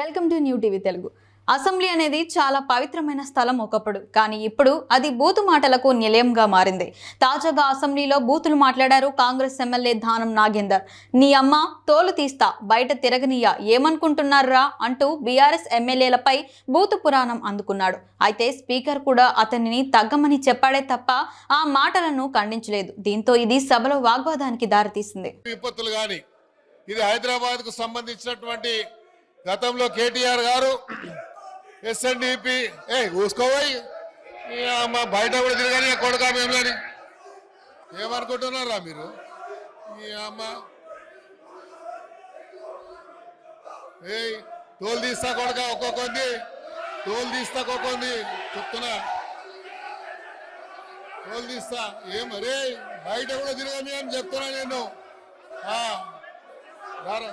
Welcome to new TV Telugu. Assembly అనేది చాలా పవిత్రమైన స్థలం ఒకప్పుడు. కానీ ఇప్పుడు అది బూతు మాటలకు నిలయంగా మారింది. తాజాగా అసెంబ్లీలో బూతులు మాట్లాడారు కాంగ్రెస్ ఎమ్మెల్యే దానం నాగేందర్. నీ అమ్మ తోలు తీస్తా బయట తిరగనీయా ఏమనుకుంటున్నారా అంటూ బీఆర్ఎస్ ఎమ్మెల్యేలపై బూతు పురాణం అందుకున్నాడు. అయితే స్పీకర్ కూడా అతనిని తగ్గమని చెప్పాడే తప్ప ఆ మాటలను ఖండించలేదు. దీంతో ఇది సభలో వాగ్వాదానికి దారితీసింది. విపత్తులు కానీ ఇది హైదరాబాద్కు సంబంధించినటువంటి గతంలో కేటీఆర్ గారు ఎస్ఎన్డిపి ఏ ఊసుకోపోయి బయట కూడా తిరగాలి కొడుక మేములని ఏమనుకుంటున్నారా మీరు? ఈ అమ్మ. ఏయ్ తోలు తీస్తా కొడక ఒక్కొక్కంది తోలు తీస్తా ఒక్కొక్కంది చెప్తున్నా. తోలు తీస్తా. ఏం రే బయట కూడా తిరగని అని చెప్తున్నా నేను. ఆ, రారా.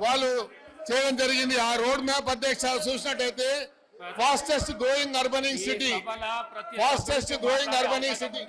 వాళ్ళు చేయడం జరిగింది. ఆ రోడ్ మ్యాప్ అధ్యక్ష చూసినట్టయితే fastest growing urbaning city fastest growing urbaning city